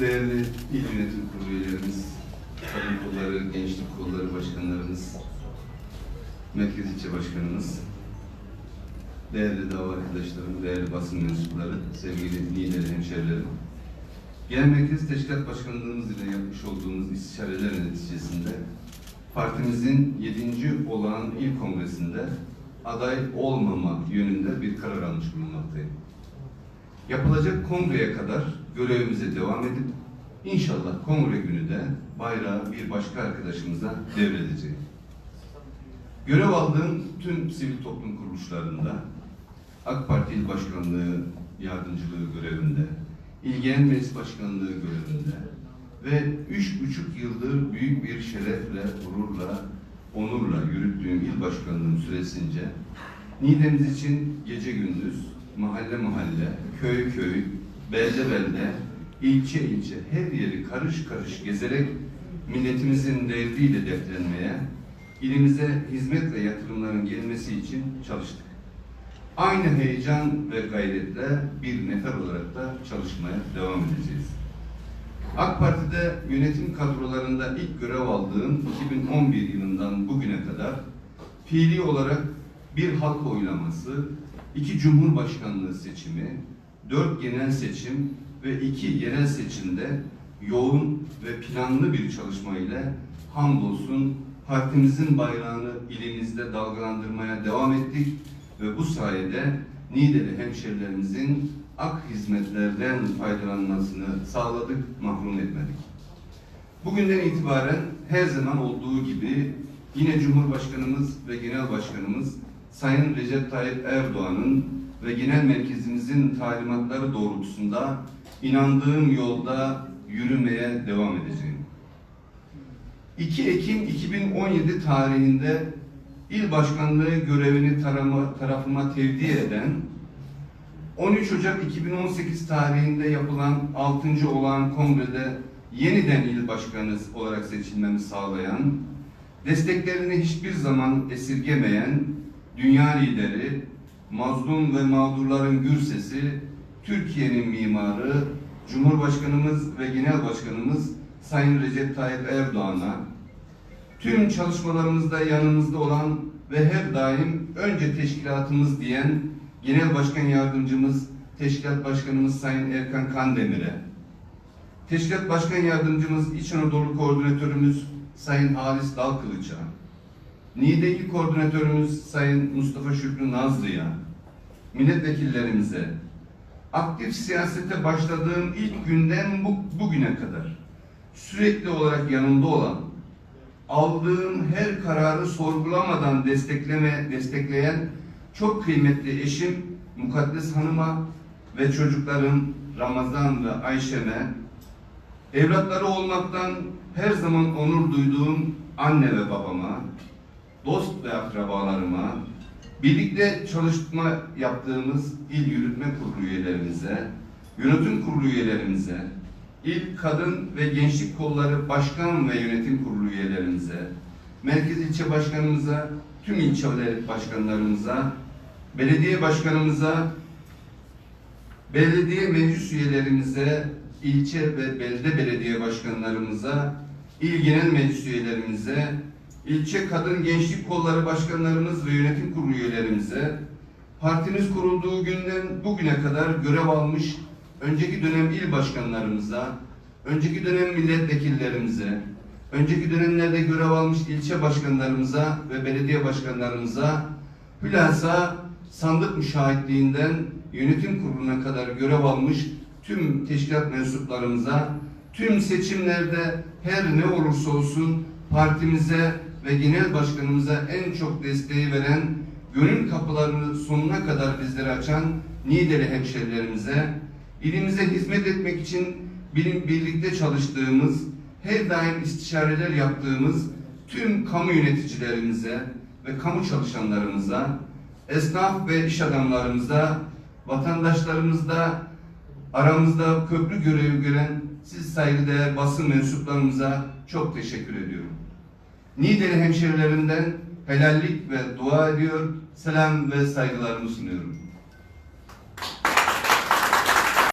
değerli il yönetim kurulu üyelerimiz, kadın kolları, gençlik kolları başkanlarımız, merkez ilçe başkanımız, değerli dava arkadaşlarım, değerli basın mensupları, sevgili lider hemşehrilerim. Genel Merkez Teşkilat Başkanlığımız ile yapmış olduğumuz istişareler neticesinde partimizin 7. olağan il kongresinde aday olmama yönünde bir karar almış bulunmaktayım. Yapılacak kongreye kadar görevimize devam edip inşallah kongre günü de bayrağı bir başka arkadaşımıza devredeceğim. Görev aldığım tüm sivil toplum kuruluşlarında AK Parti İl Başkanlığı yardımcılığı görevinde, İl Genel Meclis Başkanlığı görevinde ve üç buçuk yıldır büyük bir şerefle, gururla, onurla yürüttüğüm il başkanlığım süresince Niğde'miz için gece gündüz, mahalle mahalle, köy köy, belde belde, ilçe ilçe her yeri karış karış gezerek milletimizin derdiyle dertlenmeye, ilimize hizmet ve yatırımların gelmesi için çalıştık. Aynı heyecan ve gayretle bir nefer olarak da çalışmaya devam edeceğiz. AK Parti'de yönetim kadrolarında ilk görev aldığım 2011 yılından bugüne kadar fiili olarak bir halk oylaması, iki cumhurbaşkanlığı seçimi, dört genel seçim ve iki yerel seçimde yoğun ve planlı bir çalışma ile hamdolsun partimizin bayrağını ilimizde dalgalandırmaya devam ettik ve bu sayede Niğdeli hemşerilerimizin ak hizmetlerden faydalanmasını sağladık, mahrum etmedik. Bugünden itibaren her zaman olduğu gibi yine Cumhurbaşkanımız ve Genel Başkanımız Sayın Recep Tayyip Erdoğan'ın ve genel merkezimizin talimatları doğrultusunda inandığım yolda yürümeye devam edeceğim. 2 Ekim 2017 tarihinde il başkanlığı görevini tarama, tarafıma tevdi eden 13 Ocak 2018 tarihinde yapılan 6. olağan kongrede yeniden il başkanı olarak seçilmemi sağlayan, desteklerini hiçbir zaman esirgemeyen dünya lideri, mazlum ve mağdurların gür sesi, Türkiye'nin mimarı, Cumhurbaşkanımız ve Genel Başkanımız Sayın Recep Tayyip Erdoğan'a, tüm çalışmalarımızda yanımızda olan ve her daim önce teşkilatımız diyen Genel Başkan Yardımcımız, Teşkilat Başkanımız Sayın Erkan Kandemir'e, Teşkilat Başkan Yardımcımız İç Anadolu Koordinatörümüz Sayın Halis Dalkılıç'a, Niğde İl Koordinatörümüz Sayın Mustafa Şükrü Nazlı'ya, milletvekillerimize, aktif siyasete başladığım ilk günden bu, bugüne kadar sürekli olarak yanımda olan, aldığım her kararı sorgulamadan destekleme, destekleyen çok kıymetli eşim Mukaddes Hanım'a ve çocuklarım Ramazan ve Ayşem'e, evlatları olmaktan her zaman onur duyduğum anne ve babama, dost ve akrabalarıma, birlikte çalışma yaptığımız il yürütme kurulu üyelerimize, yönetim kurulu üyelerimize, il kadın ve gençlik kolları başkan ve yönetim kurulu üyelerimize, merkez ilçe başkanımıza, tüm ilçe başkanlarımıza, belediye başkanımıza, belediye meclis üyelerimize, ilçe ve belde belediye başkanlarımıza, il genel meclis üyelerimize, ilçe kadın gençlik kolları başkanlarımız ve yönetim kurulu üyelerimize, partimiz kurulduğu günden bugüne kadar görev almış önceki dönem il başkanlarımıza, önceki dönem milletvekillerimize, önceki dönemlerde görev almış ilçe başkanlarımıza ve belediye başkanlarımıza, hülasa sandık müşahitliğinden yönetim kuruluna kadar görev almış tüm teşkilat mensuplarımıza, tüm seçimlerde her ne olursa olsun partimize ve genel başkanımıza en çok desteği veren, gönül kapılarını sonuna kadar bizlere açan Niğdeli hemşerilerimize, ilimize hizmet etmek için birlikte çalıştığımız, her daim istişareler yaptığımız tüm kamu yöneticilerimize ve kamu çalışanlarımıza, esnaf ve iş adamlarımıza, vatandaşlarımızda aramızda köprü görevi gören siz saygıdeğer basın mensuplarımıza çok teşekkür ediyorum. Niğdeli hemşerilerimden helallik ve dua ediyor, selam ve saygılarımı sunuyorum.